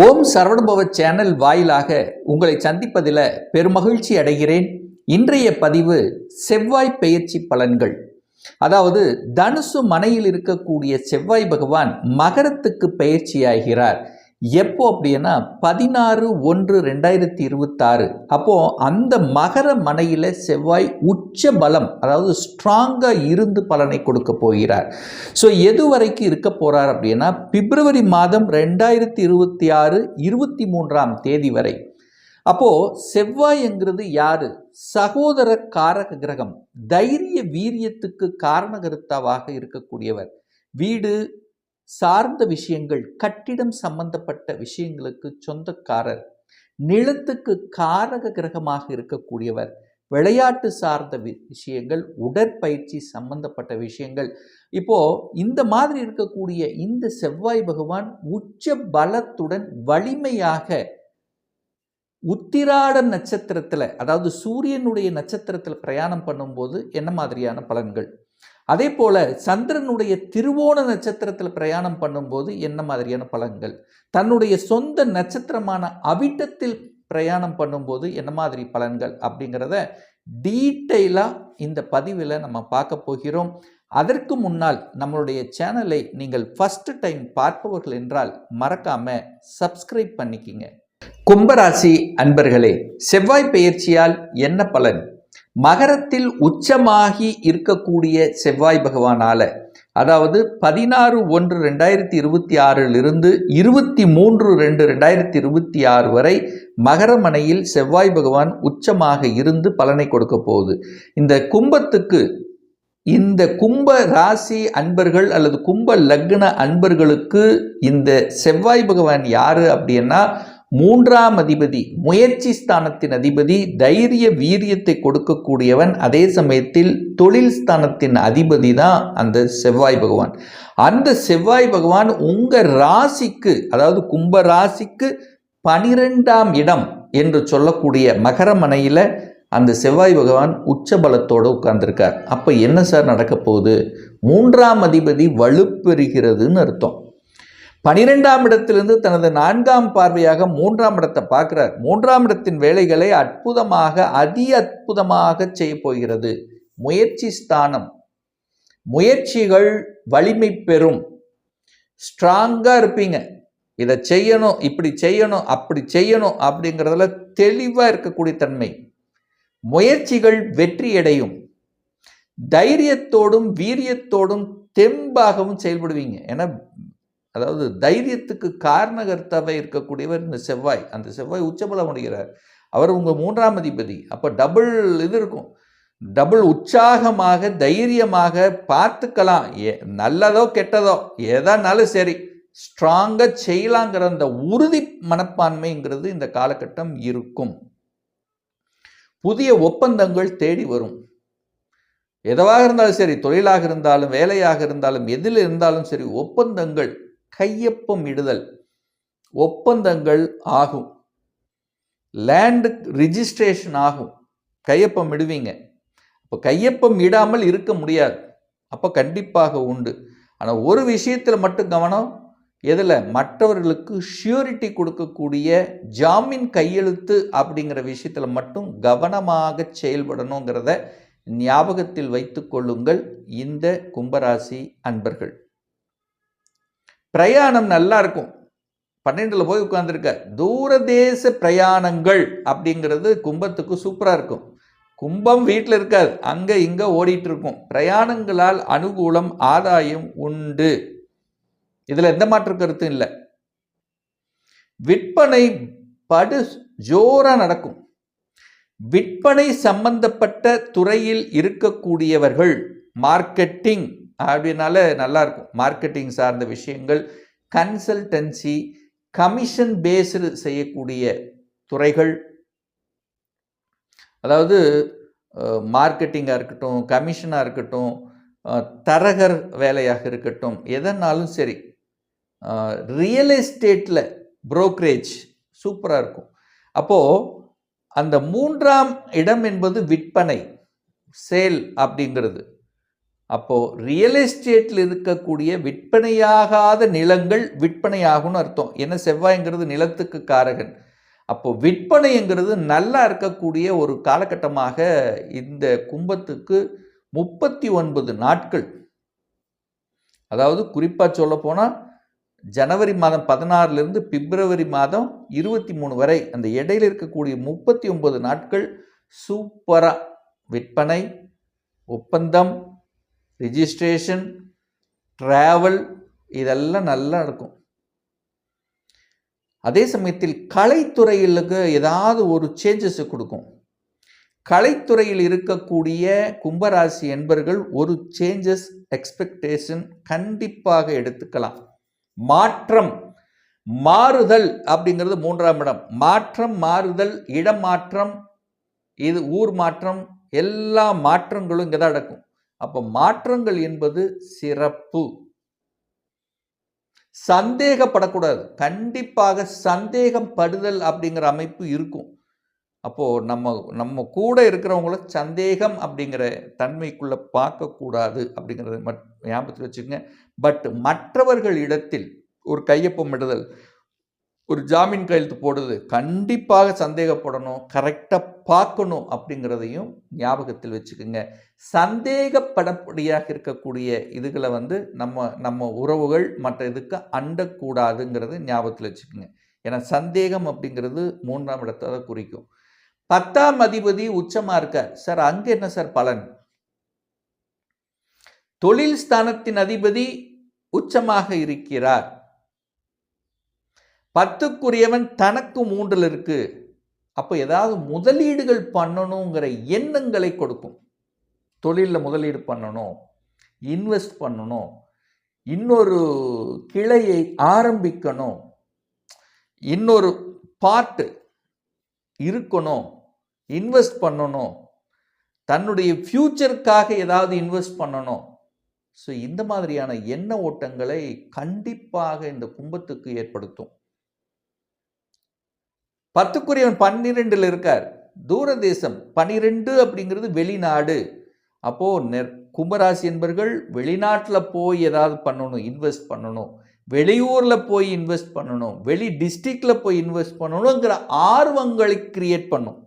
ஓம் Saravanabhava channel வாயிலாக உங்களை சந்திப்பதில் பெருமகிழ்ச்சி அடைகிறேன். இன்றைய பதிவு செவ்வாய் பெயர்ச்சி பலன்கள். அதாவது தனுசு மனையில் இருக்கக்கூடிய செவ்வாய் பகவான் மகரத்துக்கு பெயர்ச்சியாகிறார். எப்போ அப்படின்னா பதினாறு ஒன்று ரெண்டாயிரத்தி இருபத்தாறு. அப்போது அந்த மகர மனையில் செவ்வாய் உச்ச பலம் அதாவது ஸ்ட்ராங்காக இருந்து பலனை கொடுக்க போகிறார். ஸோ எது வரைக்கும் இருக்க போகிறார் அப்படின்னா பிப்ரவரி மாதம் ரெண்டாயிரத்தி இருபத்தி ஆறு இருபத்தி மூன்றாம் தேதி வரை. அப்போது செவ்வாய்ங்கிறது யாரு? சகோதர காரக கிரகம் தைரிய வீரியத்துக்கு காரணகர்த்தாவாக இருக்கக்கூடியவர். வீடு சார்ந்த விஷயங்கள் கட்டிடம் சம்பந்தப்பட்ட விஷயங்களுக்கு சொந்தக்காரர் நிலத்துக்கு காரக கிரகமாக இருக்கக்கூடியவர் விளையாட்டு சார்ந்த வி- விஷயங்கள் உடற்பயிற்சி சம்பந்தப்பட்ட விஷயங்கள். இப்போ இந்த மாதிரி இருக்கக்கூடிய இந்த செவ்வாய் பகவான் உச்ச பலத்துடன் வலிமையாக உத்திராட நட்சத்திரத்தில் அதாவது சூரியனுடைய நட்சத்திரத்தில் பிரயாணம் பண்ணும்போது என்ன மாதிரியான பலன்கள்? அதே போல் சந்திரனுடைய திருவோண நட்சத்திரத்தில் பிரயாணம் பண்ணும்போது என்ன மாதிரியான பலன்கள்? தன்னுடைய சொந்த நட்சத்திரமான அவிட்டத்தில் பிரயாணம் பண்ணும்போது என்ன மாதிரி பலன்கள்? அப்படிங்கிறத டீட்டெயிலாக இந்த பதிவில் நம்ம பார்க்க போகிறோம். அதற்கு முன்னால் நம்மளுடைய சேனலை நீங்கள் ஃபஸ்ட்டு டைம் பார்ப்பவர்கள் என்றால் மறக்காமல் சப்ஸ்கிரைப் பண்ணிக்கிங்க. கும்பராசி அன்பர்களே செவ்வாய் பெயர்ச்சியால் என்ன பலன்? மகரத்தில் உச்சமாகி இருக்கக்கூடிய செவ்வாய் பகவானால அதாவது பதினாறு ஒன்று ரெண்டாயிரத்தி இருபத்தி ஆறிலிருந்து இருபத்தி மூன்று ரெண்டு ரெண்டாயிரத்தி இருபத்தி ஆறு வரை மகரமனையில் செவ்வாய் பகவான் உச்சமாக இருந்து பலனை கொடுக்க போகுது. இந்த கும்பத்துக்கு இந்த கும்ப ராசி அன்பர்கள் அல்லது கும்ப லக்ன அன்பர்களுக்கு இந்த செவ்வாய் பகவான் யாரு அப்படின்னா மூன்றாம் அதிபதி முயற்சி ஸ்தானத்தின் அதிபதி தைரிய வீரியத்தை கொடுக்கக்கூடியவன். அதே சமயத்தில் தொழில் ஸ்தானத்தின் அதிபதி தான் அந்த செவ்வாய் பகவான். அந்த செவ்வாய் பகவான் உங்கள் ராசிக்கு அதாவது கும்ப ராசிக்கு பனிரெண்டாம் இடம் என்று சொல்லக்கூடிய மகரமனையில் அந்த செவ்வாய் பகவான் உச்ச பலத்தோடு அப்போ என்ன சார் நடக்க போகுது? மூன்றாம் அதிபதி வலுப்பெறுகிறதுன்னு அர்த்தம். பனிரெண்டாம் இடத்திலிருந்து தனது நான்காம் பார்வையாக மூன்றாம் இடத்தை பார்க்கிறார். மூன்றாம் இடத்தின் வேலைகளை அற்புதமாக அதி அற்புதமாக செய்ய போகிறது. முயற்சி ஸ்தானம். முயற்சிகள் வலிமை பெறும். ஸ்ட்ராங்காக இருப்பீங்க. இதை செய்யணும் இப்படி செய்யணும் அப்படி செய்யணும் அப்படிங்கிறதுல தெளிவாக இருக்கக்கூடிய தன்மை. முயற்சிகள் வெற்றியடையும். தைரியத்தோடும் வீரியத்தோடும் தெம்பாகவும் செயல்படுவீங்க. ஏன்னா அதாவது தைரியத்துக்கு காரணகர்த்தாவே இருக்கக்கூடியவர் இந்த செவ்வாய். அந்த செவ்வாய் உச்சபலம் அடைகிறார். அவர் உங்கள் மூன்றாம் அதிபதி. அப்போ டபுள் இது இருக்கும். டபுள் உற்சாகமாக தைரியமாக பார்த்துக்கலாம். ஏ நல்லதோ கெட்டதோ எதானாலும் சரி ஸ்ட்ராங்காக செய்யலாங்கிற அந்த உறுதி மனப்பான்மைங்கிறது இந்த காலகட்டம் இருக்கும். புதிய ஒப்பந்தங்கள் தேடி வரும். எதுவாக இருந்தாலும் சரி தொழிலாக இருந்தாலும் வேலையாக இருந்தாலும் எதில் இருந்தாலும் சரி ஒப்பந்தங்கள் கையொப்பம் இடுதல் ஒப்பந்தங்கள் ஆகும். லேண்டு ரிஜிஸ்ட்ரேஷன் ஆகும். கையொப்பம் இடுவீங்க இப்போ கையொப்பம் இடாமல் இருக்க முடியாது. அப்போ கண்டிப்பாக உண்டு. ஆனால் ஒரு விஷயத்தில் மட்டும் கவனம். எதில்? மற்றவர்களுக்கு ஷியூரிட்டி கொடுக்கக்கூடிய ஜாமீன் கையெழுத்து அப்படிங்கிற விஷயத்தில் மட்டும் கவனமாக செயல்படணுங்கிறத ஞாபகத்தில் வைத்து கொள்ளுங்கள். இந்த கும்பராசி அன்பர்கள். பிரயாணம் நல்லா இருக்கும். பன்னெண்டில் போய் உட்காந்துருக்க தூரதேச பிரயாணங்கள் அப்படிங்கிறது கும்பத்துக்கு சூப்பராக இருக்கும். கும்பம் வீட்டில் இருக்காது. அங்கே இங்கே ஓடிட்டு இருக்கும் பிரயாணங்களால் அனுகூலம் ஆதாயம் உண்டு. இதில் எந்த மாற்று கருத்தும் இல்லை. விற்பனை படு ஜோராக நடக்கும். விற்பனை சம்பந்தப்பட்ட துறையில் இருக்கக்கூடியவர்கள் மார்க்கெட்டிங் அப்படின்னால நல்லா இருக்கும் மார்க்கெட்டிங் சார்ந்த விஷயங்கள் கன்சல்டன்சி கமிஷன் பேஸ்டு செய்யக்கூடிய துறைகள். அதாவது மார்க்கெட்டிங்காக இருக்கட்டும் கமிஷனாக இருக்கட்டும் தரகர் வேலையாக இருக்கட்டும் எதனாலும் சரி ரியல் எஸ்டேட்டில் புரோக்கரேஜ் சூப்பராக இருக்கும். அப்போது அந்த மூன்றாம் இடம் என்பது விற்பனை சேல் அப்படிங்கிறது. அப்போது ரியல் எஸ்டேட்டில் இருக்கக்கூடிய விற்பனையாகாத நிலங்கள் விற்பனையாகும்னு அர்த்தம். ஏன்னா செவ்வாய்ங்கிறது நிலத்துக்கு காரகன். அப்போ விற்பனைங்கிறது நல்லா இருக்கக்கூடிய ஒரு காலகட்டமாக இந்த கும்பத்துக்கு முப்பத்தி ஒன்பது நாட்கள். அதாவது குறிப்பாக சொல்ல போனால் ஜனவரி மாதம் பதினாறுலேருந்து பிப்ரவரி மாதம் இருபத்தி மூணு வரை அந்த இடையில இருக்கக்கூடிய முப்பத்தி ஒன்பது நாட்கள் சூப்பராக விற்பனை ஒப்பந்தம் ரிஜிஸ்ட்ரேஷன் ட்ராவல் இதெல்லாம் நல்லா இருக்கும். அதே சமயத்தில் கலைத்துறையிலுக்கு ஏதாவது ஒரு சேஞ்சஸை கொடுக்கும். கலைத்துறையில் இருக்கக்கூடிய கும்பராசி என்பர்கள் ஒரு சேஞ்சஸ் எக்ஸ்பெக்டேஷன் கண்டிப்பாக எடுத்துக்கலாம். மாற்றம் மாறுதல் அப்படிங்கிறது மூன்றாம் இடம். மாற்றம் மாறுதல் இடம் மாற்றம் இது ஊர் மாற்றம் எல்லா மாற்றங்களும் இங்கே தான் நடக்கும். அப்போ மாற்றங்கள் என்பது சிறப்பு. சந்தேகப்படக்கூடாது. கண்டிப்பாக சந்தேகம் படுதல் அப்படிங்கிற அமைப்பு இருக்கும். அப்போது நம்ம நம்ம கூட இருக்கிறவங்கள சந்தேகம் அப்படிங்கிற தன்மைக்குள்ளே பார்க்கக்கூடாது அப்படிங்கிறத மட் ஞாபகத்தில் வச்சுக்கோங்க. பட் மற்றவர்கள் இடத்தில் ஒரு கையொப்பமிடுதல் ஒரு ஜாமீன் கையெழுத்து போடுறது கண்டிப்பாக சந்தேகப்படணும் கரெக்டாக பார்க்கணும் அப்படிங்கிறதையும் ஞாபகத்தில் வச்சுக்கோங்க. சந்தேகப்படப்படியாக இருக்கக்கூடிய இதுகளை வந்து நம்ம நம்ம உறவுகள் மற்ற இதுக்கு அண்டக்கூடாதுங்கிறது ஞாபகத்தில் வச்சுக்கோங்க. ஏன்னா சந்தேகம் அப்படிங்கிறது மூன்றாம் இடத்தை தான் குறிக்கும். பத்தாம் அதிபதி உச்சமாக இருக்கார். சார் அங்கே என்ன சார் பலன்? தொழில் ஸ்தானத்தின் அதிபதி உச்சமாக இருக்கிறார். பத்துக்குரியவன் தனக்கு மூன்றில் இருக்கு. அப்போ ஏதாவது முதலீடுகள் பண்ணணுங்கிற எண்ணங்களை கொடுக்கும். தொழிலில் முதலீடு பண்ணணும் இன்வெஸ்ட் பண்ணணும் இன்னொரு கிளையை ஆரம்பிக்கணும் இன்னொரு பார்ட்டு இருக்கணும் இன்வெஸ்ட் பண்ணணும் தன்னுடைய ஃப்யூச்சருக்காக ஏதாவது இன்வெஸ்ட் பண்ணணும். ஸோ இந்த மாதிரியான எண்ண ஓட்டங்களை கண்டிப்பாக இந்த கும்பத்துக்கு ஏற்படுத்தும். பத்துக்குரியவன் பன்னிரெண்டில் இருக்கார். தூரதேசம் பன்னிரெண்டு அப்படிங்கிறது வெளிநாடு. அப்போது நெ கும்பராசி என்பர்கள் வெளிநாட்டில் போய் ஏதாவது பண்ணணும் இன்வெஸ்ட் பண்ணணும். வெளியூரில் போய் இன்வெஸ்ட் பண்ணணும். வெளி டிஸ்ட்ரிக்டில் போய் இன்வெஸ்ட் பண்ணணுங்கிற ஆர்வங்களை கிரியேட் பண்ணும்.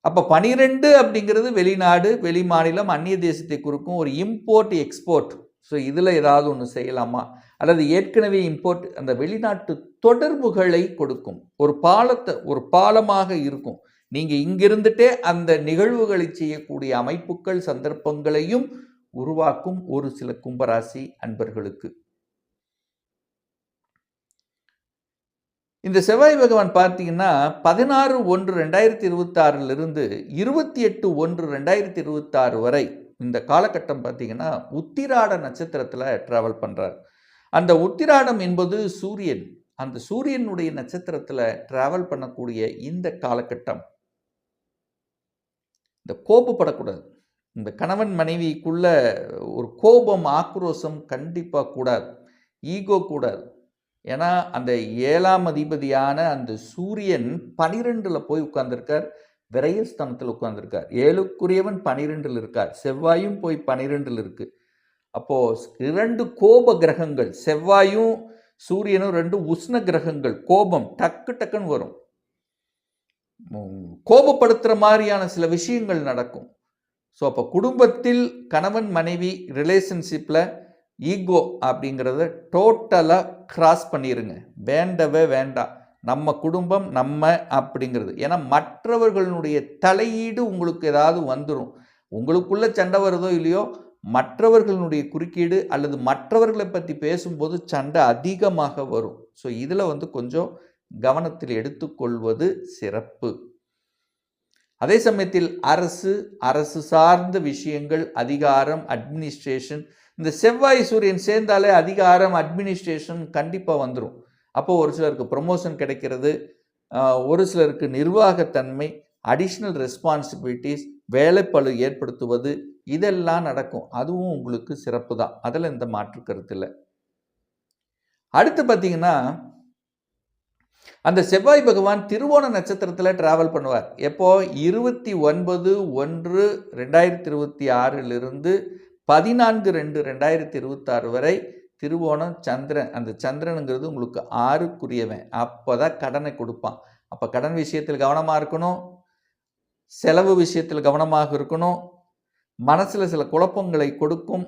அப்போ பனிரெண்டு அப்படிங்கிறது வெளிநாடு வெளி மாநிலம் அந்நிய தேசத்தை குறிக்கும் ஒரு இம்போர்ட் எக்ஸ்போர்ட். ஸோ இதில் ஏதாவது ஒன்று செய்யலாமா? அல்லது ஏற்கனவே இம்போர்ட் அந்த வெளிநாட்டு தொடர்புகளை கொடுக்கும். ஒரு பாலத்தை ஒரு பாலமாக இருக்கும். நீங்கள் இங்கிருந்துட்டே அந்த நிகழ்வுகளை செய்யக்கூடிய அமைப்புகள் சந்தர்ப்பங்களையும் உருவாக்கும் ஒரு சில கும்பராசி அன்பர்களுக்கு. இந்த செவ்வாய் பகவான் பார்த்தீங்கன்னா பதினாறு ஒன்று ரெண்டாயிரத்தி இருபத்தாறிலிருந்து இருபத்தி எட்டு ஒன்று ரெண்டாயிரத்தி இருபத்தாறு வரை இந்த காலகட்டம் பார்த்தீங்கன்னா உத்திராட நட்சத்திரத்தில் ட்ராவல் பண்ணுறார் அந்த உத்திராடம் என்பது சூரியன். அந்த சூரியனுடைய நட்சத்திரத்தில் ட்ராவல் பண்ணக்கூடிய இந்த காலகட்டம். இந்த கோபப்படக்கூடாது. இந்த கணவன் மனைவிக்குள்ள ஒரு கோபம் ஆக்ரோஷம் கண்டிப்பாக கூடாது. ஈகோ கூடாது. ஏன்னா அந்த ஏழாம் அதிபதியான அந்த சூரியன் பனிரெண்டில் போய் உட்கார்ந்துருக்கார். விரயஸ்தானத்தில் உட்கார்ந்துருக்கார். ஏழுக்குரியவன் பனிரெண்டில் இருக்கார். செவ்வாயும் போய் பனிரெண்டில் இருக்குது அப்போது இரண்டு கோப கிரகங்கள் செவ்வாயும் சூரியனும் ரெண்டு உஷ்ண கிரகங்கள் கோபம் டக்கு டக்குன்னு வரும். கோபப்படுத்துகிற மாதிரியான சில விஷயங்கள் நடக்கும். ஸோ அப்போ குடும்பத்தில் கணவன் மனைவி ரிலேஷன்ஷிப்பில் ஈகோ அப்படிங்கிறத டோட்டலாக கிராஸ் பண்ணிடுங்க வேண்டவே வேண்டாம். நம்ம குடும்பம் நம்ம அப்படிங்கிறது. ஏன்னா மற்றவர்களுடைய தலையீடு உங்களுக்கு ஏதாவது வந்துடும் உங்களுக்குள்ள சண்டை வருதோ இல்லையோ மற்றவர்களுடைய குறுக்கீடு அல்லது மற்றவர்களை பற்றி பேசும்போது சண்டை அதிகமாக வரும். ஸோ இதில் வந்து கொஞ்சம் கவனத்தில் எடுத்துக்கொள்வது சிறப்பு. அதே சமயத்தில் அரசு அரசு சார்ந்த விஷயங்கள் அதிகாரம் அட்மினிஸ்ட்ரேஷன் இந்த செவ்வாய் சூரியன் சேர்ந்தாலே அதிகாரம் அட்மினிஸ்ட்ரேஷன் கண்டிப்பாக வந்துடும் அப்போது ஒரு சிலருக்கு ப்ரொமோஷன் கிடைக்கிறது. ஒரு சிலருக்கு நிர்வாகத்தன்மை அடிஷ்னல் ரெஸ்பான்சிபிலிட்டிஸ் வேலைப்பழு ஏற்படுத்துவது இதெல்லாம் நடக்கும். அதுவும் உங்களுக்கு சிறப்பு தான். அதில் எந்த மாற்று கருத்து இல்லை. அடுத்து பார்த்தீங்கன்னா அந்த செவ்வாய் பகவான் திருவோண நட்சத்திரத்தில் டிராவல் பண்ணுவார். எப்போ? இருபத்தி ஒன்பது ஒன்று ரெண்டாயிரத்தி இருபத்தி ஆறிலிருந்து பதினான்கு ரெண்டு ரெண்டாயிரத்தி இருபத்தாறு வரை திருவோணம் சந்திரன் அந்த சந்திரனுங்கிறது உங்களுக்கு ஆறுக்குரியவன். அப்போ தான் கடனை கொடுப்பான். அப்போ கடன் விஷயத்தில் கவனமாக இருக்கணும். செலவு விஷயத்தில் கவனமாக இருக்கணும். மனசில் சில குழப்பங்களை கொடுக்கும்.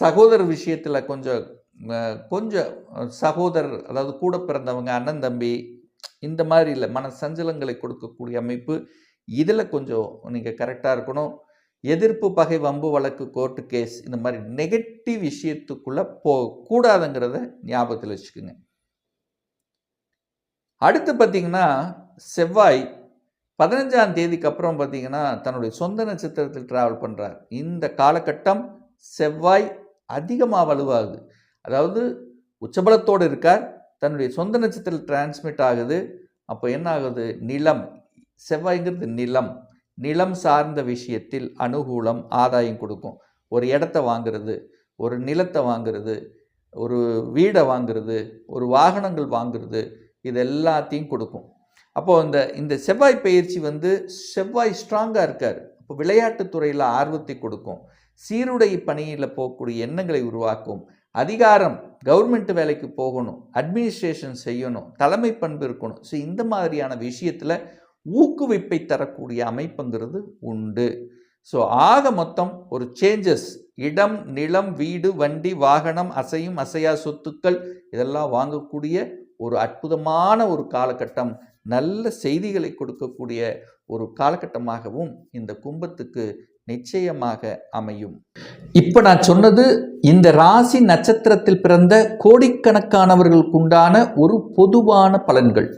சகோதரர் விஷயத்தில் கொஞ்சம் கொஞ்சம் சகோதரர் அதாவது கூட பிறந்தவங்க அண்ணன் தம்பி இந்த மாதிரி இல்லை மன சஞ்சலங்களை கொடுக்கக்கூடிய அமைப்பு. இதில் கொஞ்சம் நீங்கள் கரெக்டாக இருக்கணும். எதிர்ப்பு பகை வம்பு வழக்கு கோர்ட்டு கேஸ் இந்த மாதிரி நெகட்டிவ் விஷயத்துக்குள்ளே போகக்கூடாதுங்கிறத ஞாபகத்தில் வச்சுக்கோங்க. அடுத்து பார்த்தீங்கன்னா செவ்வாய் பதினஞ்சாம் தேதிக்கு அப்புறம் பார்த்தீங்கன்னா தன்னுடைய சொந்த நட்சத்திரத்தில் ட்ராவல் பண்ணுறார் இந்த காலகட்டம் செவ்வாய் அதிகமாக வலுவாகுது. அதாவது உச்சபலத்தோடு இருக்கார் தன்னுடைய சொந்த நட்சத்திரத்தில் டிரான்ஸ்மிட் ஆகுது. அப்போ என்ன ஆகுது? நிலம். செவ்வாய்ங்கிறது நிலம். நிலம் சார்ந்த விஷயத்தில் அனுகூலம் ஆதாயம் கொடுக்கும். ஒரு இடத்த வாங்குறது ஒரு நிலத்தை வாங்குறது ஒரு வீடை வாங்குறது ஒரு வாகனங்கள் வாங்குறது இது எல்லாத்தையும் கொடுக்கும். அப்போது இந்த இந்த செவ்வாய் பயிற்சி வந்து செவ்வாய் ஸ்ட்ராங்காக இருக்கார். இப்போ விளையாட்டுத் துறையில் ஆர்வத்தை கொடுக்கும். சீருடை பணியில் போகக்கூடிய எண்ணங்களை உருவாக்கும். அதிகாரம் கவர்மெண்ட் வேலைக்கு போகணும் அட்மினிஸ்ட்ரேஷன் செய்யணும் தலைமை பண்பு இருக்கணும். ஸோ இந்த மாதிரியான விஷயத்தில் ஊக்குவிப்பை தரக்கூடிய அமைப்புங்கிறது உண்டு. ஸோ ஆக மொத்தம் ஒரு சேஞ்சஸ் இடம் நிலம் வீடு வண்டி வாகனம் அசையும் அசையா சொத்துக்கள் இதெல்லாம் வாங்கக்கூடிய ஒரு அற்புதமான ஒரு காலகட்டம். நல்ல செய்திகளை கொடுக்கக்கூடிய ஒரு காலகட்டமாகவும் இந்த கும்பத்துக்கு நிச்சயமாக அமையும். இப்போ நான் சொன்னது இந்த ராசி நட்சத்திரத்தில் பிறந்த கோடிக்கணக்கானவர்களுக்குண்டான ஒரு பொதுவான பலன்கள்.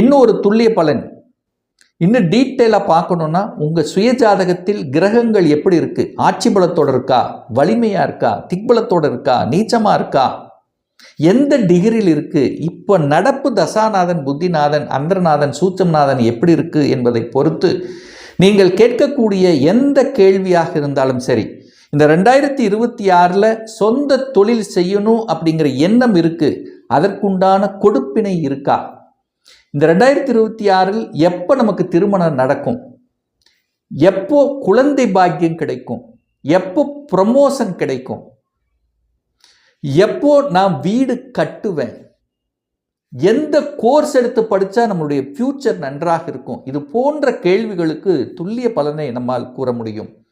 இன்னொரு துல்லிய பலன். இன்னும் டீட்டெயிலாக பார்க்கணுன்னா உங்கள் சுயஜாதகத்தில் கிரகங்கள் எப்படி இருக்குது ஆட்சி பலத்தோடு இருக்கா? வலிமையாக இருக்கா? திக்பலத்தோடு இருக்கா? நீச்சமாக இருக்கா? எந்த டிகிரியில் இருக்குது இப்போ நடப்பு தசாநாதன் புத்திநாதன் அந்தரநாதன் சூச்சம்நாதன் எப்படி இருக்குது என்பதை பொறுத்து நீங்கள் கேட்கக்கூடிய எந்த கேள்வியாக இருந்தாலும் சரி இந்த ரெண்டாயிரத்தி இருபத்தி ஆறில் சொந்த தொழில் செய்யணும் அப்படிங்கிற எண்ணம் இருக்குது அதற்குண்டான கொடுப்பினை இருக்கா? இந்த ரெண்டாயிரத்தி இருபத்தி ஆறில் எப்போ நமக்கு திருமணம் நடக்கும்? எப்போ குழந்தை பாக்கியம் கிடைக்கும்? எப்போ ப்ரமோஷன் கிடைக்கும்? எப்போ நான் வீடு கட்டுவேன்? எந்த கோர்ஸ் எடுத்து படித்தா நம்மளுடைய ஃப்யூச்சர் நன்றாக இருக்கும்? இது போன்ற கேள்விகளுக்கு துல்லிய பலனை நம்மால் கூற முடியும்.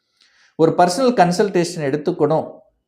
ஒரு பர்சனல் கன்சல்டேஷன் எடுத்துக்கணும்.